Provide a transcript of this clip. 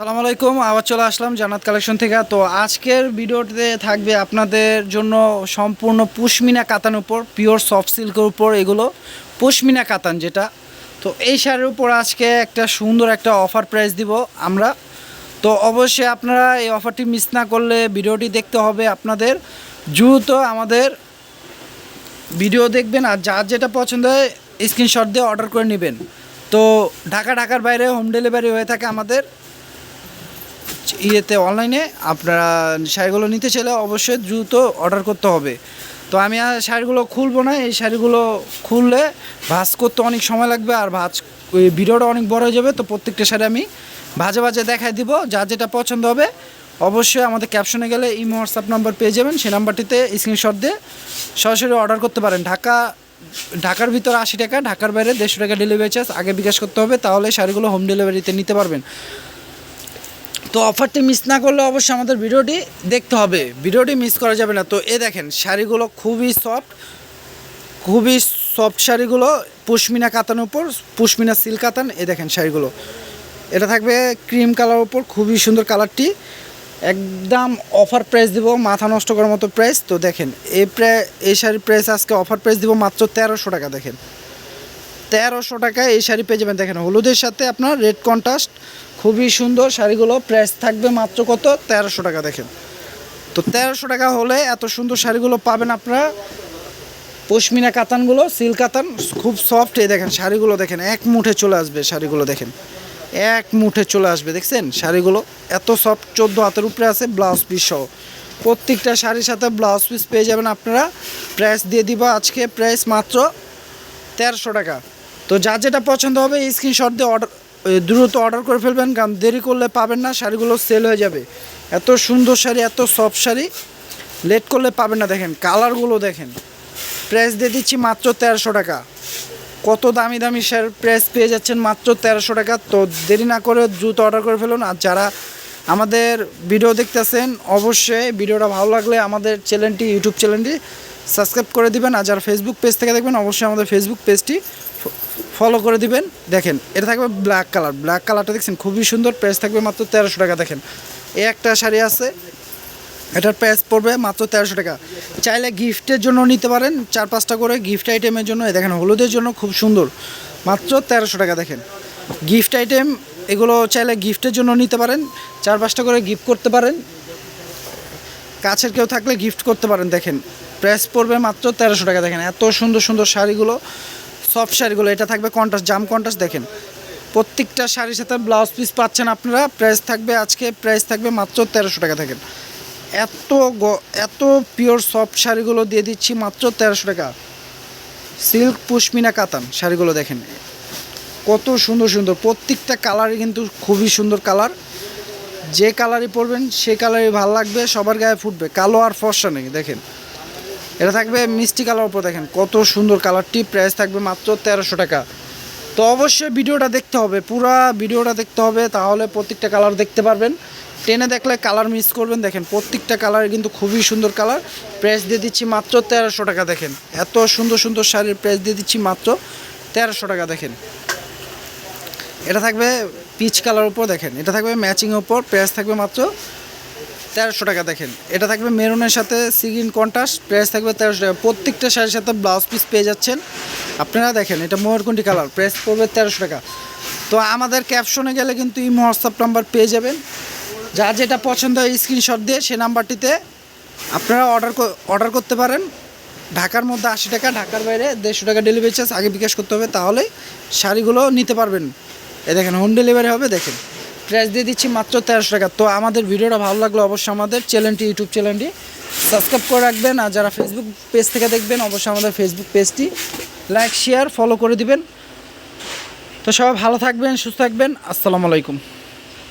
সালাম আলাইকুম, আবার চলে আসলাম জান্নাত কালেকশন থেকে। তো আজকের ভিডিওতে থাকবে আপনাদের জন্য সম্পূর্ণ পুশমিনা কাতান উপর পিওর সফট সিল্কের উপর এগুলো। পুশমিনা কাতান যেটা। তো এই শাড়ির উপর আজকে একটা সুন্দর একটা অফার প্রাইস দিব আমরা। তো অবশ্যই আপনারা এই অফারটি মিস না করলে ভিডিওটি দেখতে হবে আপনাদের। দ্রুত আমাদের ভিডিও দেখবেন আর যার যেটা পছন্দ হয় স্ক্রিনশট দিয়ে অর্ডার করে নেবেন। তো ঢাকা ঢাকার বাইরে হোম ডেলিভারি হয়ে থাকে আমাদের। ইয়েতে, অনলাইনে আপনারা শাড়িগুলো নিতে চাইলে অবশ্যই দ্রুত অর্ডার করতে হবে। তো আমি আর শাড়িগুলো খুলবো না, এই শাড়িগুলো খুললে ভাজ করতে অনেক সময় লাগবে আর ভাজ ভিডিওটা অনেক বড় হয়ে যাবে, তো প্রত্যেকটা শাড়ি আমি ভাজে ভাজে দেখাই দিব, যার যেটা পছন্দ হবে। অবশ্যই আমাদের ক্যাপশনে গেলে ইমো, হোয়াটসঅ্যাপ নাম্বার পেয়ে যাবেন, সেই নাম্বারটিতে স্ক্রিনশট দিয়ে সরাসরি অর্ডার করতে পারেন। ঢাকা, ঢাকার ভিতরে আশি টাকা, ঢাকার বাইরে দেড়শো টাকা ডেলিভারি চার্জ আগে বিকাশ করতে হবে, তাহলে শাড়িগুলো হোম ডেলিভারিতে নিতে পারবেন। তো অফারটি মিস না করলে অবশ্যই আমাদের ভিডিওটি দেখতে হবে। ভিডিওটি মিস করা যাবে না। তো এ দেখেন, শাড়িগুলো খুবই সফট খুবই সফট শাড়িগুলো, পুশমিনা কাতানের উপর, পুশমিনা সিল্ক কাতান, এ দেখেন শাড়িগুলো। এটা থাকবে ক্রিম কালার উপর, খুবই সুন্দর কালারটি একদম অফার প্রাইস দিব, মাথা নষ্ট করার মতো প্রাইস তো দেখেন এই প্রায় এই শাড়ির প্রাইস আজকে অফার প্রাইস দিব মাত্র তেরোশো টাকা, দেখেন। তেরোশো টাকায় এই শাড়ি পেয়ে যাবেন। দেখেন, হলুদের সাথে আপনার রেড কন্ট্রাস্ট খুবই সুন্দর শাড়িগুলো। প্রাইস থাকবে মাত্র কত? তেরোশো টাকা, দেখেন। তো তেরোশো টাকা হলে এত সুন্দর শাড়িগুলো পাবেন আপনারা। পশমিনা কাতানগুলো, সিল্ক কাতান, খুব সফট এই দেখেন শাড়িগুলো দেখেন। এক মুঠে চলে আসবে শাড়িগুলো দেখেন। এক মুঠে চলে আসবে, দেখছেন? শাড়িগুলো এত সফট চোদ্দ হাতের উপরে আছে ব্লাউজ পিস সহ। প্রত্যেকটা শাড়ির সাথে ব্লাউজ পিস পেয়ে যাবেন আপনারা। প্রাইস দিয়ে দিব আজকে প্রাইস মাত্র তেরোশো টাকা। তো যার যেটা পছন্দ হবে স্ক্রিনশট দিয়ে অর্ডার দ্রুত অর্ডার করে ফেলবেন, কারণ দেরি করলে পাবেন না, শাড়িগুলো সেল হয়ে যাবে। এত সুন্দর শাড়ি, এত সফট শাড়ি লেট করলে পাবেন না, দেখেন কালারগুলো দেখেন। প্রাইস দিয়ে দিচ্ছি মাত্র তেরোশো টাকা। কত দামি দামি শাড়ির প্রাইস পেয়ে যাচ্ছেন মাত্র তেরোশো টাকা। তো দেরি না করে দ্রুত অর্ডার করে ফেলুন। আর যারা আমাদের ভিডিও দেখতেছেন, অবশ্যই ভিডিওটা ভালো লাগলে আমাদের চ্যানেলটি ইউটিউব চ্যানেলটি সাবস্ক্রাইব করে দিবেন। আর যারা ফেসবুক পেজ থেকে দেখবেন, অবশ্যই আমাদের ফেসবুক পেজটি ফলো করে দিবেন। দেখেন, এটা থাকবে ব্ল্যাক কালার ব্ল্যাক কালারটা দেখছেন, খুবই সুন্দর প্রাইস থাকবে মাত্র তেরোশো টাকা, দেখেন। এ একটা শাড়ি আছে, এটার প্রাইস পড়বে মাত্র তেরোশো টাকা। চাইলে গিফটের জন্য নিতে পারেন, চার পাঁচটা করে গিফট আইটেমের জন্য। দেখেন, হলুদের জন্য খুব সুন্দর। মাত্র তেরোশো টাকা, দেখেন। গিফট আইটেম এগুলো চাইলে গিফটের জন্য নিতে পারেন, চার পাঁচটা করে গিফট করতে পারেন। কাছের কেউ থাকলে গিফট করতে পারেন, দেখেন। প্রাইস পড়বে মাত্র তেরোশো টাকা, দেখেন। এত সুন্দর সুন্দর শাড়িগুলো। সফট শাড়িগুলো, এটা থাকবে কন্ট্রাস্ট জাম কন্ট্রাস্ট দেখেন। প্রত্যেকটা শাড়ির সাথে ব্লাউজ পিস পাচ্ছেন আপনারা প্রাইস থাকবে আজকে প্রাইস থাকবে মাত্র তেরোশো টাকা থাকেন এত এত পিওর সফট শাড়িগুলো দিয়ে দিচ্ছি মাত্র তেরোশো টাকা। সিল্ক পুশমিনা কাতান শাড়িগুলো দেখেন। কত সুন্দর সুন্দর, প্রত্যেকটা কালারই কিন্তু খুবই সুন্দর কালার যে কালারই পরবেন, সে কালারই ভালো লাগবে, সবার গায়ে ফুটবে। কালো আর ফর্সা নেই, দেখেন। এটা থাকবে মিষ্টি কালার উপর দেখেন, কত সুন্দর কালারটি প্রাইস থাকবে মাত্র তেরোশো টাকা। তো অবশ্যই ভিডিওটা দেখতে হবে, পুরো ভিডিওটা দেখতে হবে, তাহলে প্রত্যেকটা কালার দেখতে পারবেন। টেনে দেখলে কালার মিস করবেন, দেখেন প্রত্যেকটা কালার কিন্তু খুবই সুন্দর কালার। প্রাইস দিয়ে দিচ্ছি মাত্র তেরোশো টাকা, দেখেন। এত সুন্দর সুন্দর শাড়ির প্রাইস দিয়ে দিচ্ছি মাত্র তেরোশো টাকা, দেখেন। এটা থাকবে পিচ কালার উপর, দেখেন। এটা থাকবে ম্যাচিংয়ের উপর প্রাইস থাকবে মাত্র তেরোশো টাকা, দেখেন। এটা থাকবে মেরুনের সাথে সিগিন কন্ট্রাস্ট, প্রাইস থাকবে তেরোশো টাকা। প্রত্যেকটা শাড়ির সাথে ব্লাউজ পিস পেয়ে যাচ্ছেন। আপনারা দেখেন, এটা ময়ূরকুণ্ঠি কালার, প্রাইস পড়বে তেরোশো টাকা। তো আমাদের ক্যাপশনে গেলে কিন্তু ইমো হোয়াটসঅ্যাপ নাম্বার পেয়ে যাবেন। যার যেটা পছন্দ হয় স্ক্রিনশট দিয়ে সে নাম্বারটিতে আপনারা অর্ডার অর্ডার করতে পারেন। ঢাকার মধ্যে আশি টাকা, ঢাকার বাইরে দেড়শো টাকা ডেলিভারি চার্জ আগে বিকাশ করতে হবে, তাহলে শাড়িগুলো নিতে পারবেন। এ দেখেন হোম ডেলিভারি হবে, দেখেন। প্রাইস দিয়ে দিচ্ছি মাত্র তেরোশো টাকা। তো আমাদের ভিডিওটা ভালো লাগল অবশ্যই আমাদের চ্যানেলটি, ইউটিউব চ্যানেলটি সাবস্ক্রাইব করে রাখবেন। আর যারা ফেসবুক পেজ থেকে দেখবেন, অবশ্যই আমাদের ফেসবুক পেজটি লাইক শেয়ার ফলো করে দিবেন। তো সবাই ভালো থাকবেন, সুস্থ থাকবেন। আসসালামু আলাইকুম।